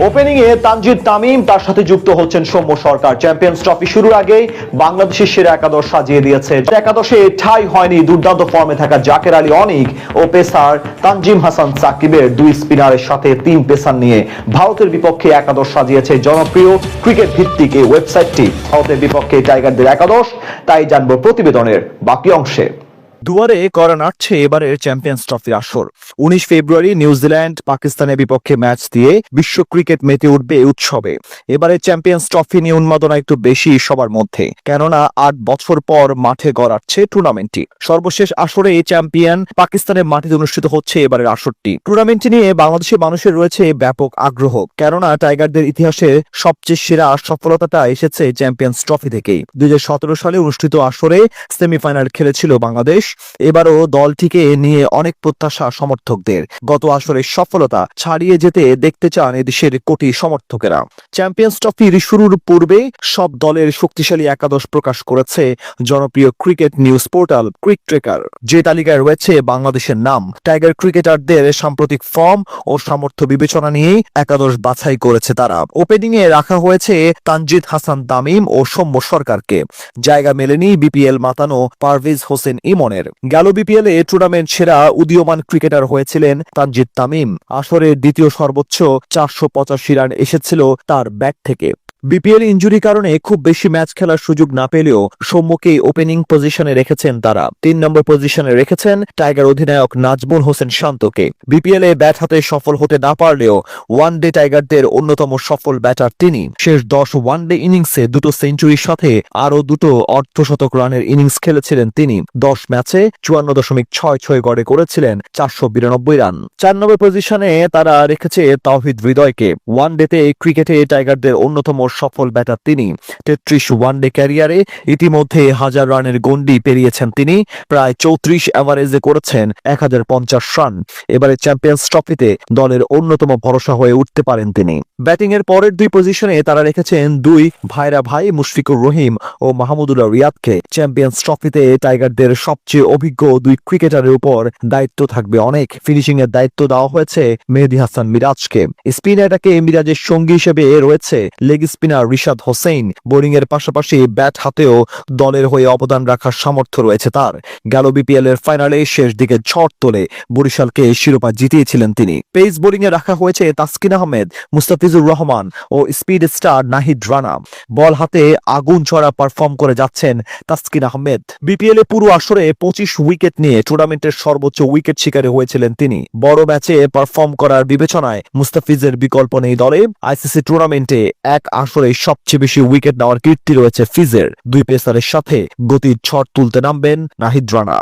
Opening এ তানজিদ তামিম, তার সাথে যুক্ত হচ্ছেন সৌম্য সরকার। চ্যাম্পিয়ন্স ট্রফি শুরুর আগেই বাংলাদেশের সেরা একাদশ সাজিয়ে দিয়েছে। একাদশে ঠাই হয়নি দুর্দান্ত ফর্মে থাকা জাকের আলী অনিক ও পেসার তানজিম হাসান সাকিবের দুই স্পিনারের সাথে তিন পেসার নিয়ে ভারতের বিপক্ষে একাদশ সাজিয়েছে। জনপ্রিয় ক্রিকেট ভিত্তিক এই ওয়েবসাইটটি ভারতের বিপক্ষে টাইগারদের একাদশ। তাই জানব প্রতিবেদনের বাকি অংশে। দুয়ারে করা নাড়ছে এবারের চ্যাম্পিয়ন্স ট্রফির আসর। উনিশ ফেব্রুয়ারি নিউজিল্যান্ড পাকিস্তানের বিপক্ষে ম্যাচ দিয়ে বিশ্ব ক্রিকেট মেতে উঠবে উৎসবে। এবারে চ্যাম্পিয়ন্স ট্রফি নিয়ে উন্মাদনা একটু বেশি সবার মধ্যে, কেননা আট বছর পর মাঠে গড়াচ্ছে টুর্নামেন্টটি। সর্বশেষ আসরে চ্যাম্পিয়ন পাকিস্তানের মাটিতে অনুষ্ঠিত হচ্ছে এবারের আসরটি। টুর্নামেন্টটি নিয়ে বাংলাদেশের মানুষের রয়েছে ব্যাপক আগ্রহ, কেননা টাইগারদের ইতিহাসে সবচেয়ে সেরা সফলতাটা এসেছে চ্যাম্পিয়ন্স ট্রফি থেকেই। দুই হাজার সতেরো সালে অনুষ্ঠিত আসরে সেমিফাইনাল খেলেছিল বাংলাদেশ এবারও দলটিকে নিয়ে অনেক প্রত্যাশা সমর্থকদের। গত আসরের সফলতা ছাড়িয়ে যেতে দেখতে চান এদেশের কোটি সমর্থকেরা। চ্যাম্পিয়ন্স ট্রফির শুরুর পূর্বে সব দলের শক্তিশালী একাদশ প্রকাশ করেছে জনপ্রিয় ক্রিকেট নিউজ পোর্টাল ক্রিক ট্রেকার, যে তালিকায় রয়েছে বাংলাদেশের নাম। টাইগার ক্রিকেটারদের সাম্প্রতিক ফর্ম ও সামর্থ্য বিবেচনা নিয়েই একাদশ বাছাই করেছে তারা। ওপেনিং এ রাখা হয়েছে তানজিদ হাসান তামিম ও সৌম্য সরকারকে। জায়গা মেলেনি বিপিএল মাতানো পারভেজ হোসেন ইমনের। গেল বিপিএল এ টুর্নামেন্ট সেরা উদীয়মান ক্রিকেটার হয়েছিলেন তানজিদ তামিম। আসরের দ্বিতীয় সর্বোচ্চ চারশো পঁচাশি রান এসেছিল তার ব্যাট থেকে। বিপিএল ইঞ্জুরি কারণে খুব বেশি ম্যাচ খেলার সুযোগ না পেলেও সৌম্যকে ওপেনিং পজিশনে রেখেছেন তারা। তিন নম্বর পজিশনে রেখেছেন টাইগার অধিনায়ক নাজমুল হোসেন শান্তকে। বিপিএল ব্যাট হাতে সফল হতে না পারলেও ওয়ান ডে টাইগারদের অন্যতম সফল ব্যাটার তিনি। শেষ দশ ওয়ান ডে ইনিংসে দুটো সেঞ্চুরির সাথে আরও দুটো অর্ধশতক রানের ইনিংস খেলেছিলেন তিনি। দশ ম্যাচে চুয়ান্ন দশমিক ছয় ছয় গড়ে করেছিলেন চারশো বিরানব্বই রান। চার নম্বর পজিশনে তারা রেখেছে তাওহিদ হৃদয়কে। ওয়ান ডেতে ক্রিকেটে টাইগারদের অন্যতম সফল ব্যাটার তিনি। তেত্রিশ ওয়ানডে ক্যারিয়ারে ইতিমধ্যে হাজার রানের গন্ডি পেরিয়েছেন তিনি। প্রায় চৌত্রিশ অ্যাভারেজে করেছেন এক রান। এবারে চ্যাম্পিয়ন্স ট্রফিতে দলের অন্যতম ভরসা হয়ে উঠতে পারেন তিনি। ব্যাটিং এর পরের দুই পজিশনে তারা রেখেছেন দুই ভাইরা ভাই মুশফিকুর রহিম ও মাহমুদুল্লাহ রিয়াদকে। চ্যাম্পিয়ন্স ট্রফিতে টাইগারদের সবচেয়ে অভিজ্ঞ দুই ক্রিকেটারের উপর দায়িত্ব থাকবে অনেক। ফিনিশিং এর দায়িত্ব দেওয়া হয়েছে মেহেদি হাসান মিরাজকে। স্পিন অ্যাটাকে মিরাজের সঙ্গী হিসেবে রয়েছে leg spinner Rishad Hossain bowling এর পাশাপাশি ব্যাট হাতেও দলের হয়ে অবদান রাখার সামর্থ্য রয়েছে তার। গেল বিপিএল এর ফাইনালে শেষ দিকে ঝড় তোলে বরিশালকে শিরোপা জিতিয়েছিলেন তিনি। পেস বোলিং এ রাখা হয়েছে তাসকিন আহমেদ, মুস্তাফিজুর রহমান ও speed star Nahid Rana. Ball হাতে আগুন ছড়া পারফর্ম করে যাচ্ছেন তাসকিন আহমেদ। বিপিএল এ পুরো আসরে পঁচিশ উইকেট নিয়ে টুর্নামেন্টের সর্বোচ্চ উইকেট শিকারে হয়েছিলেন তিনি। বড় ম্যাচে পারফর্ম করার বিবেচনায় মুস্তাফিজের বিকল্প নেই দলে। আইসিসি টুর্নামেন্টে এক আসরে সবচেয়ে বেশি উইকেট নেওয়ার কীর্তি রয়েছে ফিজের। দুই পেসারের সাথে গতির ছট তুলতে নামবেন নাহিদ রানা।